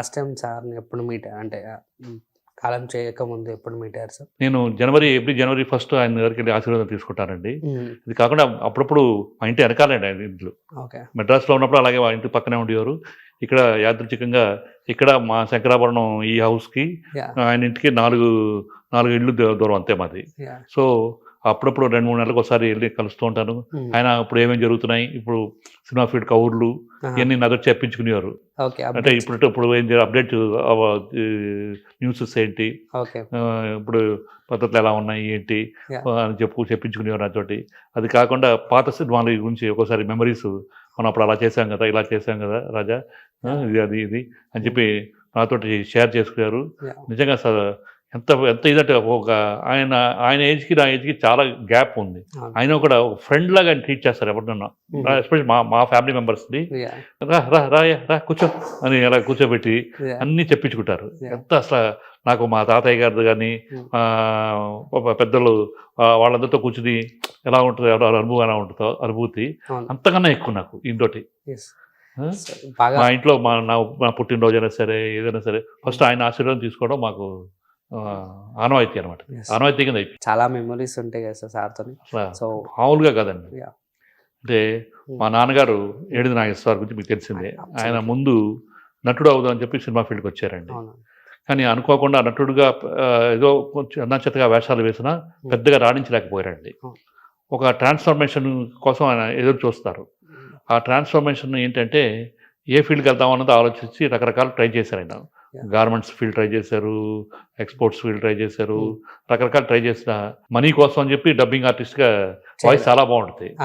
Last time సార్ని ఎప్పుడు meet అంటే కాలం చేయకముందు ఎప్పుడు మీట్ అయ్యారు సార్ నేను జనవరి ఎవ్రీ జనవరి ఫస్ట్ ఆయన దగ్గరికి వెళ్ళి ఆశీర్వాదం తీసుకుంటానండి. ఇది కాకుండా అప్పుడప్పుడు మా ఇంటి వెనకాలండి ఆయన ఇంట్లో. ఓకే. మెడ్రాస్లో ఉన్నప్పుడు అలాగే మా ఇంటి పక్కనే ఉండేవారు. ఇక్కడ యాదృచ్ఛికంగా ఇక్కడ మా శంకరాభరణం ఈ హౌస్కి ఆయన ఇంటికి నాలుగు నాలుగు ఇళ్ళు దూరం అంతే మాది. సో అప్పుడప్పుడు రెండు మూడు నెలలకు ఒకసారి వెళ్ళి కలుస్తూ ఉంటాను. ఆయన ఇప్పుడు ఏమేమి జరుగుతున్నాయి? ఇప్పుడు సినిమా ఫీల్డ్ కౌర్లు ఇవన్నీ నా దగ్గర చెప్పించుకునేవారు. అంటే ఇప్పుడు ఇప్పుడు ఏం అప్డేట్ న్యూసెస్ ఏంటి? ఇప్పుడు పద్ధతులు ఎలా ఉన్నాయి? ఏంటి. అని చెప్పు చెప్పించుకునేవారు నాతోటి. అది కాకుండా పాత సినిమాల గురించి ఒక్కోసారి మెమరీస్ మనం అప్పుడు అలా చేశాం కదా ఇలా చేశాం కదా రాజా? ఇది అది ఇది అని చెప్పి నాతోటి షేర్ చేసుకున్నారు. నిజంగా స- ఎంత ఎంత ఇదంటే ఒక ఆయన ఆయన ఏజ్కి నా ఏజ్కి చాలా గ్యాప్ ఉంది. ఆయన కూడా ఒక ఫ్రెండ్ లాగా ట్రీట్ చేస్తారు ఎవరినన్నా. ఎస్పెషల్ మా మా ఫ్యామిలీ మెంబర్స్ని. రా రా రా కూర్చో అని అలా కూర్చోబెట్టి అన్నీ చెప్పించుకుంటారు. ఎంత అసలు నాకు మా తాతయ్య గారిది కానీ. పెద్దలు వాళ్ళందరితో కూర్చుని ఎలా ఉంటుందో ఎవరో అనుభవం ఎలా ఉంటుందో అనుభూతి అంతకన్నా ఎక్కువ నాకు ఇంతోటి. మా ఇంట్లో మా నా నా పుట్టినరోజైనా సరే ఏదైనా సరే ఫస్ట్ ఆయన ఆశీర్వాదం తీసుకోవడం మాకు ఆనవాయితీ అనమాట. ఆనవాయితీ కింద అయిపోయింది. చాలా మెమరీస్ ఉంటాయి కదా సార్ సార్తో సో మామూలుగా కాదండి. అంటే మా నాన్నగారు ఏడిది నాగేశ్వర గురించి మీకు తెలిసిందే. Absolutely. ఆయన ముందు నటుడు అవుదాం అని చెప్పి సినిమా ఫీల్డ్కి వచ్చారండి. కానీ అనుకోకుండా నటుడుగా ఏదో కొంచెం అన్నచెత్తగా వేషాలు వేసినా పెద్దగా రాణించలేకపోయారండి. Hmm. ఒక ట్రాన్స్ఫర్మేషన్ కోసం ఆయన ఎదురు చూస్తారు. ఆ ట్రాన్స్ఫర్మేషన్ ఏంటంటే ఏ ఫీల్డ్కి వెళ్దాం అన్నది ఆలోచించి రకరకాలు ట్రై చేశారు ఆయన. గార్మెంట్స్ ఫీల్డ్ ట్రై చేశారు ఎక్స్పోర్ట్స్ ఫీల్డ్ ట్రై చేశారు Hmm. రకరకాలు ట్రై చేసిన మనీ కోసం అని చెప్పి డబ్బింగ్ ఆర్టిస్ట్గా వాయిస్ చాలా బాగుంటుంది.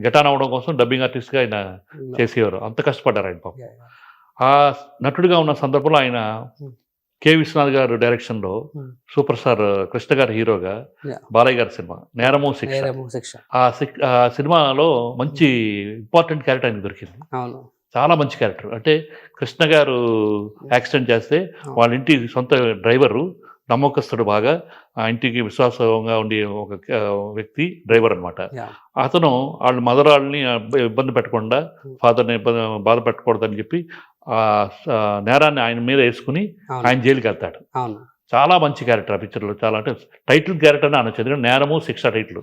గెటాన్ అవ్వడం కోసం డబ్బింగ్ ఆర్టిస్ట్గా ఆయన చేసేవారు. అంత కష్టపడ్డారు ఆయన పాపం. ఆ నటుడిగా ఉన్న సందర్భంలో ఆయన Hmm. కె విశ్వనాథ్ గారు డైరెక్షన్లో Hmm. సూపర్ స్టార్ కృష్ణ గారి హీరోగా. బాలయ్య గారి సినిమా నేరము శిక్ష. ఆ సినిమాలో మంచి ఇంపార్టెంట్ క్యారెక్టర్ ఆయనకు దొరికింది. చాలా మంచి క్యారెక్టర్. అంటే కృష్ణ గారు యాక్సిడెంట్ చేస్తే వాళ్ళ ఇంటి సొంత డ్రైవరు నమ్మకస్తుడు బాగా ఆ ఇంటికి విశ్వాసంగా ఉండే ఒక వ్యక్తి డ్రైవర్ అనమాట. అతను వాళ్ళ మదర్ వాళ్ళని ఇబ్బంది పెట్టకుండా ఫాదర్ని ఇబ్బంది బాధ పెట్టకూడదని చెప్పి ఆ నేరాన్ని ఆయన మీద వేసుకుని ఆయన జైలుకి వెళ్తాడు చాలా మంచి క్యారెక్టర్ ఆ పిక్చర్లో చాలా అంటే టైటిల్ క్యారెక్టర్ అని అనొచ్చు. ఎందుకంటే నేరము శిక్ష టైటిల్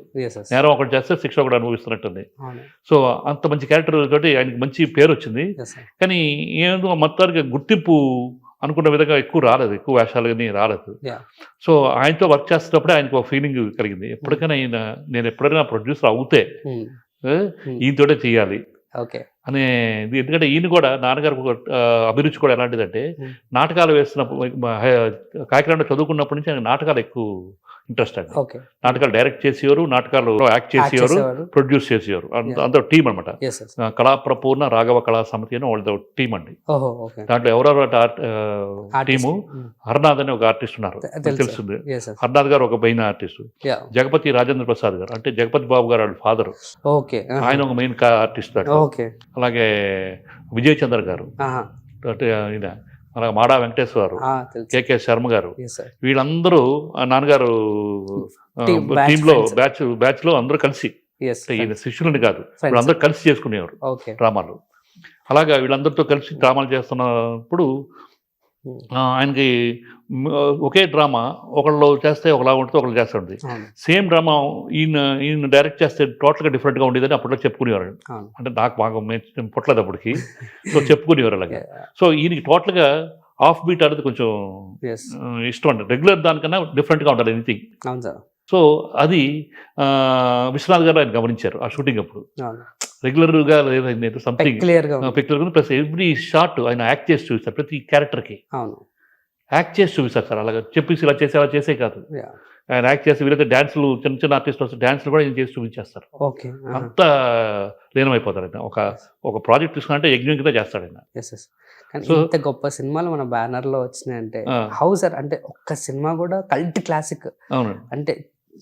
నేరం ఒకటి చేస్తే శిక్ష ఒకటి అనుభవిస్తున్నట్టుంది. సో అంత మంచి క్యారెక్టర్ తోటి ఆయనకి మంచి పేరు వచ్చింది. కానీ ఏదో మొత్తానికి గుర్తింపు అనుకున్న విధంగా ఎక్కువ రాలేదు. ఎక్కువ వేషాలు కానీ రాలేదు. సో ఆయనతో వర్క్ చేస్తున్నప్పుడే ఆయనకు ఒక ఫీలింగ్ కలిగింది. ఎప్పటికైనా ఆయన నేను ఎప్పుడైనా ప్రొడ్యూసర్ అవుతే ఏ, ఈయనతోటే చేయాలి ఓకే అనే ఎందుకంటే ఈయన కూడా నాన్నగారు అభిరుచి కూడా ఎలాంటిదంటే. నాటకాలు వేస్తున్నప్పుడు కాకినాడ చదువుకున్నప్పటి నుంచి ఆయన నాటకాలు ఎక్కువ ఇంట్రెస్ట్ అండి. ఓకే. నాటకాలు డైరెక్ట్ చేసేవారు నాటకాలు యాక్ట్ చేసేవారు ప్రొడ్యూస్ చేసేవారు. అంత టీం అనమాట ఎస్ ఎస్ కళా ప్రపూర్ణ రాఘవ కళా సమితి అని వాళ్ళ టీం అండి. దాంట్లో ఎవరెవరు టీము? హర్నాథ్ అని ఒక ఆర్టిస్ట్ ఉన్నారు. తెలుస్తుంది హర్నాథ్ గారు ఒక మెయిన్ ఆర్టిస్ట్. జగపతి రాజేంద్ర ప్రసాద్ గారు. అంటే జగపతి బాబు గారు వాళ్ళ ఫాదర్. ఓకే. ఆయన ఒక మెయిన్ ఆర్టిస్ట్ అలాగే విజయ్ చంద్ర గారు అంటే అలాగే మాడా వెంకటేశ్వర కేకే శర్మ గారు. వీళ్ళందరూ నాన్నగారు టీంలో. బ్యాచ్ బ్యాచ్లో అందరూ కలిసి ఈయన శిష్యులని కాదు వీళ్ళందరూ కలిసి చేసుకునేవారు డ్రామాలు. అలాగా వీళ్ళందరితో కలిసి డ్రామాలు చేస్తున్నప్పుడు ఆయనకి ఒకే డ్రామా ఒకళ్ళు చేస్తే ఒకలా ఉంటుంది ఒకళ్ళు చేస్తుంది. అవును. సేమ్ డ్రామా ఈయన ఈయన డైరెక్ట్ చేస్తే టోటల్గా డిఫరెంట్గా ఉండేదని అప్పట్లో చెప్పుకునేవారు. అంటే నాకు బాగా పుట్టలేదు అప్పటికి. సో చెప్పుకునేవారు అలాగే. సో ఈయనకి టోటల్గా ఆఫ్ బీట్ అనేది కొంచెం ఇష్టం అంటే రెగ్యులర్ దానికన్నా డిఫరెంట్గా ఉండాలి ఎనీథింగ్. సో అది విశ్వనాథ్ గారు ఆయన గమనించారు ఆ షూటింగ్ అప్పుడు. రెగ్యులర్గా లేదా సంథింగ్ క్లియర్గా ఉంది పిక్చర్ ప్లస్ ఎవ్రీ షాట్ ఆయన యాక్ట్ చేసి చూపిస్తారు ప్రతి క్యారెక్టర్కి అవును. యాక్ట్ చేసి చూపిస్తారు సార్ అలాగా చెప్పేసి ఇలా చేసే అలా చేసే కాదు. ఆయన యాక్ట్ చేసి వీళ్ళైతే డ్యాన్సులు చిన్న చిన్న ఆర్టిస్టులు వస్తే డ్యాన్సులు కూడా ఆయన చేసి చూపించేస్తారు. ఓకే అంత లీనమైపోతారు ఆయన. ఒక ఒక ప్రాజెక్ట్ తీసుకున్నంటే యజ్ఞం కింద చేస్తాడు ఆయన. ఎస్ ఎస్ కానీ So- ఇంత గొప్ప సినిమాలు మన బ్యానర్లో వచ్చినాయంటే. హౌ సార్ అంటే ఒక్క సినిమా కూడా కల్ట్ క్లాసిక్ అవునండి. అంటే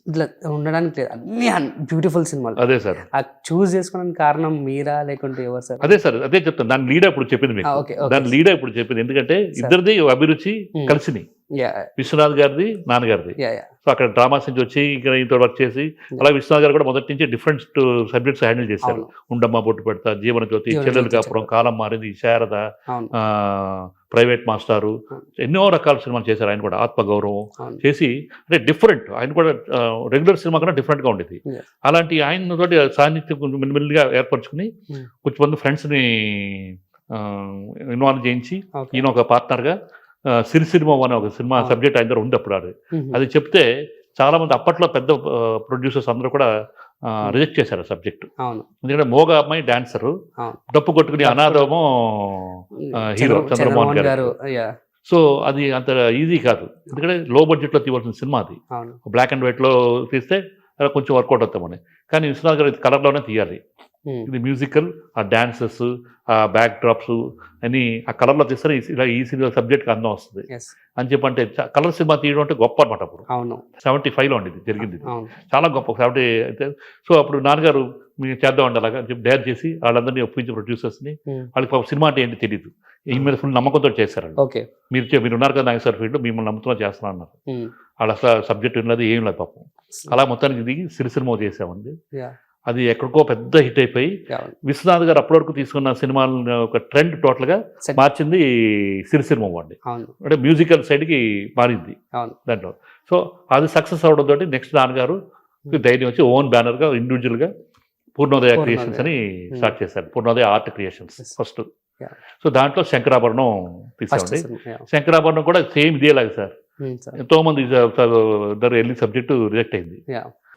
ఇట్లా ఉండడానికి లేదు. అన్ని బ్యూటిఫుల్ సినిమాలు. అదే సార్. చూస్ చేసుకోవడానికి కారణం మీరా లేకుంటే ఎవరు సార్? అదే సార్ అదే చెప్తాను. దాని లీడ్ ఇప్పుడు చెప్పింది మీకు. దాని లీడ్ ఇప్పుడు చెప్పింది. ఎందుకంటే ఇద్దరిది అభిరుచి. కలిసినాయి విశ్వనాథ్ గారిది నాన్నగారిది. సో అక్కడ డ్రామాస్ నుంచి వచ్చి ఇక్కడ ఇంత వర్క్ చేసి అలాగే విశ్వనాథ్ గారు కూడా మొదటి నుంచి డిఫరెంట్ సబ్జెక్ట్స్ హ్యాండిల్ చేశారు. ఉండమ్మ బొట్టు పెడతా జీవన జ్యోతి చెల్లెలు కాపురం. కాలం మారింది శారద ప్రైవేట్ మాస్టారు. ఎన్నో రకాల సినిమాలు చేశారు ఆయన కూడా ఆత్మగౌరవం చేసి అంటే డిఫరెంట్ ఆయన కూడా రెగ్యులర్ సినిమా కన్నా different గా ఉండేది. అలాంటి ఆయన తోటి సాన్నిధ్యం మెల్లిమెల్లిగా ఏర్పరచుకుని. కొంచెంమంది ఫ్రెండ్స్ని ఇన్వాల్వ్ చేయించి ఈయన ఒక పార్ట్నర్గా సిరిసిరిమం అనే ఒక సినిమా. సబ్జెక్ట్ ఆయన దగ్గర ఉంది అప్పుడు అది చెప్తే చాలా మంది అప్పట్లో పెద్ద ప్రొడ్యూసర్స్ అందరూ కూడా రిజెక్ట్ చేశారు సబ్జెక్ట్ ఎందుకంటే మోగ అమ్మాయి డాన్సరు. డప్పు కొట్టుకుని. అనాథమో హీరో చంద్ర- చంద్రమోహన్ గారు. సో అది అంత ఈజీ కాదు ఎందుకంటే లో బడ్జెట్లో తీయవలసిన సినిమా అది బ్లాక్ అండ్ వైట్లో తీస్తే అది కొంచెం వర్కౌట్ అవుతామని కానీ విశ్వనాథ్ గారు కలర్లోనే తీయాలి. ఇది మ్యూజికల్ ఆ డాన్సెస్ ఆ బ్యాక్ డ్రాప్స్ అని ఆ కలర్లో తీస్తే ఇలా ఈ సినిమా సబ్జెక్ట్కి అందం వస్తుంది. అని చెప్పంటే కలర్ సినిమా తీయడం అంటే గొప్ప అనమాట అప్పుడు. అవును. సెవెంటీ ఫైవ్లో ఉండేది జరిగింది ఇది. చాలా గొప్ప సెవెంటీ అయితే సో అప్పుడు నాన్నగారు మీరు చేద్దాం అండి అలాగా చెప్పి డైర్ చేసి వాళ్ళందరినీ ఒప్పించి ప్రొడ్యూసర్స్ని మ్మ్. వాళ్ళకి సినిమా అంటే ఏంటి తెలియదు ఈ మీద ఫుల్ నమ్మకంతో చేశారండి. ఓకే. మీరు మీరు ఉన్నారు కదా నాగేశ్వర ఫీల్డ్ మిమ్మల్ని నమ్ముతున్నా చేస్తున్నా అన్నారు. మ్మ్. వాళ్ళ సబ్జెక్ట్ ఉన్నది ఏం లేదు పాపం. అలా మొత్తానికి దిగి సిరిసినిమా చేసామండి అది ఎక్కడికో పెద్ద హిట్ అయిపోయి విశ్వనాథ్ గారు అప్పటి వరకు తీసుకున్న సినిమాలను ఒక ట్రెండ్ టోటల్గా. మార్చింది సిరిసినిమా అండి. అవును. అంటే మ్యూజికల్ సైడ్కి మారింది దాంట్లో. సో అది సక్సెస్ అవడంతో నెక్స్ట్ నాన్నగారు ధైర్యం వచ్చి ఓన్ బ్యానర్గా ఇండివిజువల్గా పూర్ణోదయ పూర్ణోదయ. క్రియేషన్స్ అని స్టార్ట్ చేశారు. Purnodaya art creations. First. So దాంట్లో శంకరాభరణం తీసామండి. శంకరాభరణం కూడా సేమ్ ఇదేలాగా సార్. ఎంతో మంది ఇద్దరు వెళ్ళి సబ్జెక్టు రిజెక్ట్ అయింది.